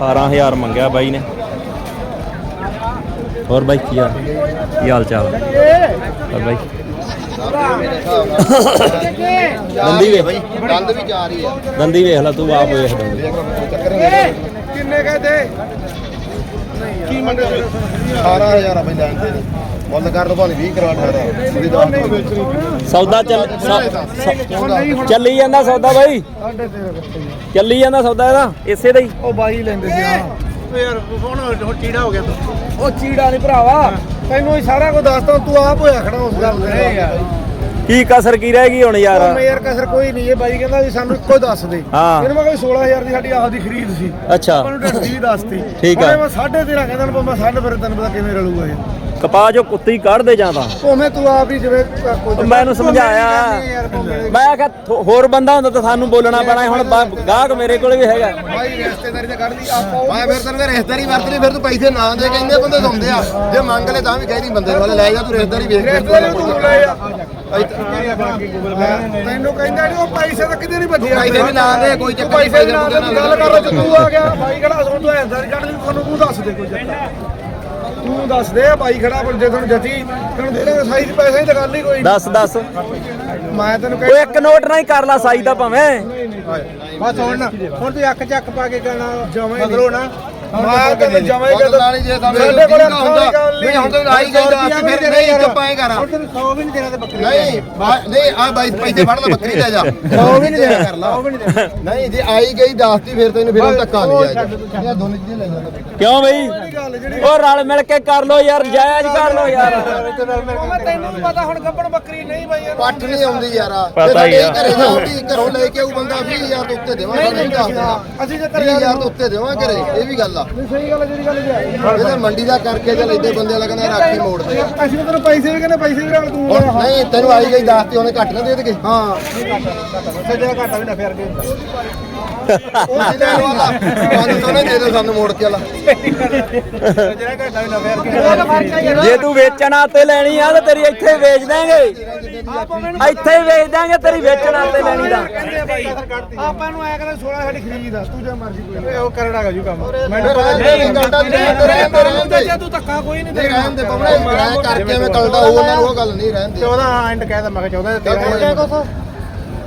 18000 ਮੰਗਿਆ ਬਾਈ ਨੇ। ਹੋਰ ਬਾਈ ਕੀ ਹਾਲ ਕੀ ਹਾਲ ਚਾਲ? ਹੋਰ ਬਾਈ? ਦੰਦੀ ਵੇਖ। ਬਈ ਦੰਦ ਵੀ ਜਾ ਰਹੀ ਆ ਦੰਦੀ ਵੇਖ ਲੈ ਤੂੰ ਆਪ ਵੇਖ ਦੰਦੀ। ਕਿੰਨੇ ਕਹਤੇ ਕੀ ਮੰਡੇ 18000 ਆ ਬਈ ਲੈਣ ਤੇ ਮੁੱਲ ਕਰ ਦੋ ਭਾਵੇਂ 20 ਕਰਵਾ 18 ਉਹਦੀ ਦਾਸ ਸੌਦਾ ਚੱਲ ਸ- ਚੱਲੀ ਜਾਂਦਾ ਸੌਦਾ ਬਾਈ? ਚੱਲੀ ਜਾਂਦਾ ਸੌਦਾ ਇਹਦਾ ਇਸੇ ਦਾ ਹੀ। ਉਹ ਬਾਈ ਲੈਂਦੇ ਸੀ ਹਾਂ। ਯਾਰ ਹੁਣ ਚੀੜਾ ਹੋ ਗਿਆ ਤੂੰ। ਉਹ ਚੀੜਾ ਨਹੀਂ ਭਰਾਵਾ। ਤੈਨੂੰ ਹੀ ਸਾਰਾ ਕੁਝ ਦੱਸਦਾ ਤੂੰ ਆਪ ਹੋਇਆ ਖੜਾ ਉਸ ਗੱਲ ਤੇ। ਯਾਰ। ਕੀ ਕਸਰ ਕੀ ਰਹਿ ਗਈ ਹੁਣ ਯਾਰ? ਉਹ ਯਾਰ ਕਸਰ ਕੋਈ ਨਹੀਂ ਇਹ ਬਾਈ ਕਹਿੰਦਾ ਵੀ ਸਾਨੂੰ ਇੱਕੋ ਹੀ ਦੱਸ ਦੇ। ਹਾਂ। ਇਹਨੂੰ ਮੈਂ ਕੋਈ 16000 ਦੀ ਸਾਡੀ ਆਪ ਦੀ ਖਰੀਦ ਸੀ। ਅੱਛਾ। ਆਪਾਂ ਨੂੰ ਦੱਸਤੀ। ਠੀਕ ਆ। ਮੈਂ 13.5 ਕਹਿੰਦਾ ਨਾ ਮੈਂ ਸਾਡੇ ਫਿਰ ਤੈਨੂੰ ਪਤਾ ਕਿਵੇਂ ਰਲੂਗਾ ਇਹ। ਕਪਾਹ ਜੋ ਕੁੱਤੀ ਕੱਢ ਦੇ ਜਾਂਦਾ ਭਾਵੇਂ ਤੂੰ ਆਪ ਹੀ ਜਿਵੇਂ ਮੈਂ ਇਹਨੂੰ ਸਮਝਾਇਆ। ਮੈਂ ਥੋ- ਹੋਰ ਬੰਦਾ ਹੁੰਦਾ ਤਾਂ ਸਾਨੂੰ ਬੋਲਣਾ ਪੈਣਾ। ਹੁਣ ਗਾਹਕ ਮੇਰੇ ਕੋਲ ਵੀ ਹੈਗਾ। ਬਾਈ ਰਿਸ਼ਤੇਦਾਰੀ ਤਾਂ ਕੱਢਦੀ ਆਪਾਂ ਮੈਂ ਫਿਰ ਤੈਨੂੰ ਕਹਿੰਦਾ ਰਿਸ਼ਤੇਦਾਰੀ ਵਰਤ ਲਈ ਫਿਰ ਤੂੰ ਪੈਸੇ ਨਾ ਦੇ ਕਹਿੰਦੇ ਬੰਦੇ ਸੁਣਦੇ ਆ। ਜੇ ਮੰਗ ਲੈ ਤਾਂ ਵੀ ਕਹਿੰਦੀ ਬੰਦੇ ਨੂੰ ਲੈ ਜਾ ਤੂੰ ਰਿਸ਼ਤੇਦਾਰੀ ਵੇਖ ਕੇ। ਰਿਸ਼ਤੇਦਾਰੀ ਤੂੰ ਲੈ ਆ। ਤੈਨੂੰ ਕਹਿੰਦਾ ਨਹੀਂ ਉਹ ਪੈਸੇ ਤਾਂ ਕਿਤੇ ਨਹੀਂ ਬਚੇ ਪੈਸੇ ਵੀ ਨਾ ਦੇ, ਕੋਈ ਚੱਕਰ ਨਹੀਂ, ਪੈਸੇ ਵੀ ਨਾ ਪੈਸੇ ਦੇ ਗੱਲ ਕਰ ਰਿਹਾ ਤੂੰ ਆ ਗਿਆ। ਬਾਈ ਖੜਾ ਸੁਣ ਤੂੰ ਐਂਦਾ ਨਹੀਂ ਕੱਢ ਤੁਹਾਨੂੰ ਤੂੰ ਦੱਸ ਦੇ ਕੋਈ ਚੱਕਰ। ਤੂੰ ਦੱਸ ਦੇ ਬਾਈ ਖੜਾ ਪਰ ਜੇ ਤੁਹਾਨੂੰ ਜੱਤੀ ਤੈਨੂੰ ਦੇ ਦੇਗਾ ਸਾਈ ਦੀ ਪੈਸੇ ਦੀ ਤਾਂ ਗੱਲ ਹੀ ਕੋਈ ਦੱਸ ਦੱਸ। ਮੈਂ ਤੈਨੂੰ ਉਹ ਇੱਕ ਨੋਟ ਨਾਲ ਹੀ ਕਰ ਲਾ ਸਾਈ ਦਾ ਭਾਵੇਂ। ਬਸ ਹੁਣ ਨਾ ਹੁਣ ਤੂੰ ਅੱਖ ਚੱਕ ਪਾ ਕੇ ਕਹਿਣਾ ਜਮਾ ਹੀ ਨਾ। ਮੈਂ ਸਾਡੇ ਕੋਲ ਹੁੰਦਾ। ਨਹੀਂ। ਹੁਣ ਤੈਨੂੰ ਆਈ ਗਈ ਦੱਸ ਫਿਰ ਨਹੀਂ ਚੁੱਪ ਐ ਕਰ। ਹੁਣ ਤੈਨੂੰ 100 ਵੀ ਨਹੀਂ ਦੇਣਾ ਤੇ ਬੱਕਰੀ ਨਹੀਂ ਬਾ- ਨਹੀਂ ਆ ਬਾਈ ਪੈਸੇ ਫੜ ਲੈ ਬੱਕਰੀ ਲੈ ਜਾ। 100 ਵੀ ਨਹੀਂ ਦੇਣਾ। ਕਰ ਲਾ। ਉਹ ਵੀ ਨਹੀਂ ਦੇਣਾ। ਨਹੀਂ ਜੇ ਆਈ ਗਈ ਦੱਸਤੀ ਫਿਰ ਤੈਨੂੰ ਫਿਰ ਧੱਕਾ ਨਹੀਂ ਆਇਆ ਇਹ ਦੋਨੇ ਚੀਜ਼ਾਂ ਲੈ ਜਾਂਦਾ ਕਿਉਂ ਬਈ? ਉਹ ਰਲ ਮਿਲ ਕੇ ਕਰ ਲੋ ਯਾਰ ਜਾਇਜ਼ ਕਰ ਲੋ ਯਾਰ। ਉਹ ਤੈਨੂੰ ਵੀ ਪਤਾ ਹੁਣ ਗੱਬੜ ਬੱਕਰੀ ਨਹੀਂ ਬਾਈ ਯਾਰ ਪੱਠ ਨਹੀਂ ਆਉਂਦੀ ਯਾਰ। ਪਤਾ ਹੀ ਆ। ਘਰੇ ਜਾਂਦੀ ਘਰੋਂ ਲੈ ਕੇ ਆਉ ਬੰਦਾ 20000 ਤੋਂ ਉੱਤੇ ਦੇਵਾਂਗਾ ਨਹੀਂ ਦੱਸਦਾ ਅਸੀਂ ਜੇ ਕਰਿਆ 20000 ਤੋਂ ਉੱਤੇ ਦੇਵਾਂ ਘਰੇ ਇਹ ਵੀ ਗੱਲ ਆ। ਨਹੀਂ ਸਹੀ ਗੱਲ ਹੈ ਜਿਹੜੀ ਗੱਲ ਹੈ ਇਹਦਾ ਮੰਡੀ ਦਾ ਕਰਕੇ ਚੱਲ ਇੱਦੇ ਬੰਦੇ ਲੱਗਣਾ ਰਾਖੀ ਮੋੜ ਦੇ ਅਸੀਂ ਤਾਂ ਤੈਨੂੰ ਪੈਸੇ ਵੀ ਕਹਿੰਦੇ ਪੈਸੇ ਵੀ ਰੱਖ ਤੂੰ ਹੁਣ ਨਹੀਂ ਤੈਨੂੰ ਆਈ ਗਈ ਦੱਸਤੀ ਉਹਨੇ ਘੱਟ ਨਾ ਦੇ ਦੇਗੇ। ਹਾਂ। ਸੱਜਾ ਘਾਟਾ ਵੀ ਨਾ ਫੇਰ ਕੇ ਉਹ ਜਿਹੜਾ ਵਾਲਾ ਪੰਜ ਸੌ ਨੇ ਦੇ ਦੇ ਸਾਨੂੰ ਮੋੜ ਕੇ ਵਾਲਾ। ਸੱਜਾ ਘਾਟਾ ਵੀ ਨਾ ਫੇਰ ਕੇ ਜੇ ਤੂੰ ਵੇਚਣਾ ਤੇ ਲੈਣੀ ਆ ਤੇ ਤੇਰੀ ਇੱਥੇ ਵੇਚ ਦਾਂਗੇ ਇੱਥੇ ਹੀ ਵੇਚ ਦਾਂਗੇ ਤੇਰੀ ਵੇਚਣਾ ਤੇ ਲੈਣੀ ਦਾ। ਆਪਾਂ ਨੂੰ ਆਇਆ ਕਹਿੰਦਾ 16 ਸਾਡੀ ਖਰੀਦ ਆ ਤੂੰ ਜੇ ਮਰਜ਼ੀ ਕੋਈ। ਉਹ ਕਰੜਾ ਗਾ ਜੂ ਕੰਮ। ਪਤਾ ਨਹੀਂ ਕਲਦਾ ਨਹੀਂ ਰਹਿਣ ਦੇ ਰਹਿਣ ਦੇ। ਜੇ ਤੂੰ ਧੱਕਾ ਕੋਈ ਨਹੀਂ ਨਹੀਂ ਰਹਿਣ ਦੇ ਪਵਣੇ ਮੈਂ ਕਰਕੇ ਮੈਂ ਕਲਦਾ ਉਹ ਉਹਨਾਂ ਨੂੰ ਉਹ ਗੱਲ ਨਹੀਂ ਰਹਿਣ ਦੇ 14 ਐਂਡ ਕਹਿ ਤਾ ਮੈਂ ਕਿਹਾ 14 ਚੱਲ ਕੋਈ ਤੇਰਾ ਨੀ।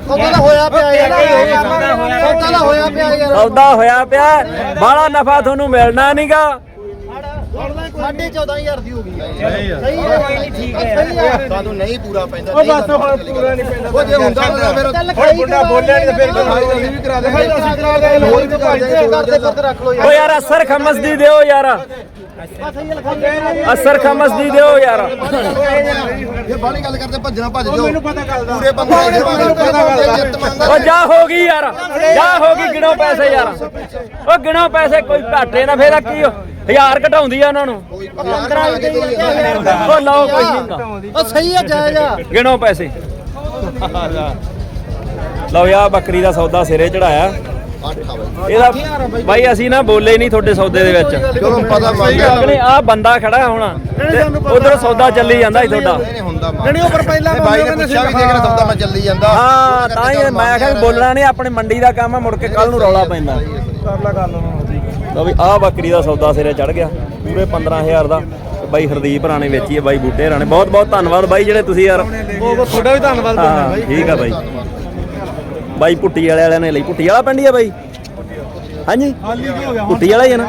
ਸੌਦਾ ਤਾਂ ਹੋਇਆ ਪਿਆ ਯਾਰ। ਸੌਦਾ ਹੋਇਆ ਪਿਆ। ਯਾਰ। ਸੌਦਾ ਹੋਇਆ ਪਿਆ। ਬਾਹਲਾ ਨਫਾ ਤੁਹਾਨੂੰ ਮਿਲਣਾ ਨਹੀਂਗਾ ਸਾਢੇ 14000 ਦੀ ਹੋ ਗਈ ਸਹੀ ਹੈ ਠੀਕ ਹੈ। ਸਾਨੂੰ ਨਹੀਂ ਪੂਰਾ ਪੈਂਦਾ ਉਹ ਬਸ ਹੁਣ ਪੂਰਾ ਨਹੀਂ ਪੈਂਦਾ। ਉਹ ਜੇ ਹੁੰਦਾ ਤਾਂ ਫਿਰ ਹੁਣ ਮੁੰਡਾ ਬੋਲਿਆ ਨਹੀਂ ਤੇ ਫਿਰ ਅਸੀਂ ਵੀ ਕਰਾ ਭਾਈ ਅਸੀਂ ਕਰਾ ਦੇ ਹੋਰ ਵੀ ਕਰ ਦੇ ਕਰਦੇ ਕਰਦੇ ਰੱਖ ਲਓ ਓ ਯਾਰ ਅਸਰ ਖਮਸ ਦੀ ਦਿਓ ਯਾਰ। ਅਸਰ ਖਮਸ ਦੀ ਦਿਓ ਯਾਰ। ਇਹ ਬਾਲੀ ਗੱਲ ਕਰਦੇ ਭੱਜਣਾ ਭੱਜ ਜਾਓ। ਮੈਨੂੰ ਪਤਾ ਗੱਲ ਦਾ। ਪੂਰੇ ਬੰਦੇ ਮੈਨੂੰ ਪਤਾ ਗੱਲ ਜਿੱਤ ਮੰਗਦਾ ਓ ਜਾ ਹੋ ਗਈ ਯਾਰ। ਜਾ ਹੋ ਗਈ ਗਿਣੋ ਪੈਸੇ ਯਾਰ। ਓ ਗਿਣੋ ਪੈਸੇ ਕੋਈ ਘਾਟੇ ਨਾ ਫੇਰ ਕੀ ਹਜ਼ਾਰ ਘਟਾਉਂਦੀ ਆ ਉਹਨਾਂ ਨੂੰ। ਓ ਲਓ ਕੋਈ ਨਹੀਂ ਉਹ ਸਹੀ ਹੈ ਜਾਇਜ਼ ਆ। ਗਿਣੋ ਪੈਸੇ। ਲਓ ਯਾ ਬੱਕਰੀ ਦਾ ਸੌਦਾ ਸਿਰੇ ਚੜਾਇਆ। ਆ ਇਹਦਾ ਬਾਈ ਅਸੀਂ ਨਾ ਬੋਲੇ ਨਹੀਂ ਤੁਹਾਡੇ ਸੌਦੇ ਦੇ ਵਿੱਚ। ਚਲੋ ਪਤਾ ਮੰਗ ਅਗਲੇ ਆ ਬੰਦਾ ਖੜਾ ਹੁਣ। ਉਧਰ ਸੌਦਾ ਚੱਲੀ ਜਾਂਦਾ ਸੀ ਤੁਹਾਡਾ। ਨਹੀਂ ਹੁੰਦਾ ਮਾਂ ਨਹੀਂ ਉਹ ਪਰ ਪਹਿਲਾਂ ਬਾਈ ਨੇ ਪੁੱਛਿਆ ਵੀ ਦੇਖ ਰਿਹਾ ਸੌਦਾ ਮੈਂ ਚੱਲੀ ਜਾਂਦਾ। ਹਾਂ ਤਾਂ ਹੀ ਮੈਂ ਵੀ ਬੋਲਣਾ ਨਹੀਂ ਆਪਣੇ ਮੰਡੀ ਦਾ ਕੰਮ ਆ ਮੁੜ ਕੇ ਕੱਲ ਨੂੰ ਰੌਲਾ ਪੈਂਦਾ। ਕਰ ਲਾ ਗੱਲ ਲਓ ਵੀ ਆਹ ਬੱਕਰੀ ਦਾ ਸੌਦਾ ਸਿਰੇ ਚੜ ਗਿਆ ਪੂਰੇ 15000 ਦਾ। ਤੇ ਬਾਈ ਹਰਦੀਪ ਰਾਣੇ ਵੇਚੀ ਹੈ ਬਾਈ ਬੂਟੇ ਰਾਣੇ। ਬਹੁਤ ਬਹੁਤ ਧੰਨਵਾਦ ਬਾਈ ਜਿਹੜੇ ਤੁਸੀਂ ਯਾਰ ਉਹ ਤੁਹਾਡਾ ਵੀ ਧੰਨਵਾਦ ਹਾਂ ਠੀਕ ਆ ਬਾਈ। ਬਾਈ ਪੁੱਟੀ ਵਾਲੇ ਵਾਲਿਆਂ ਨੇ ਲਈ। ਪੁੱਟੀ ਵਾਲਾ ਪਿੰਡ ਹੀ ਆ ਬਾਈ? ਹਾਂਜੀ? ਹੋ ਪੁੱਟੀ ਵਾਲਾ ਹੀ ਆ ਨਾ?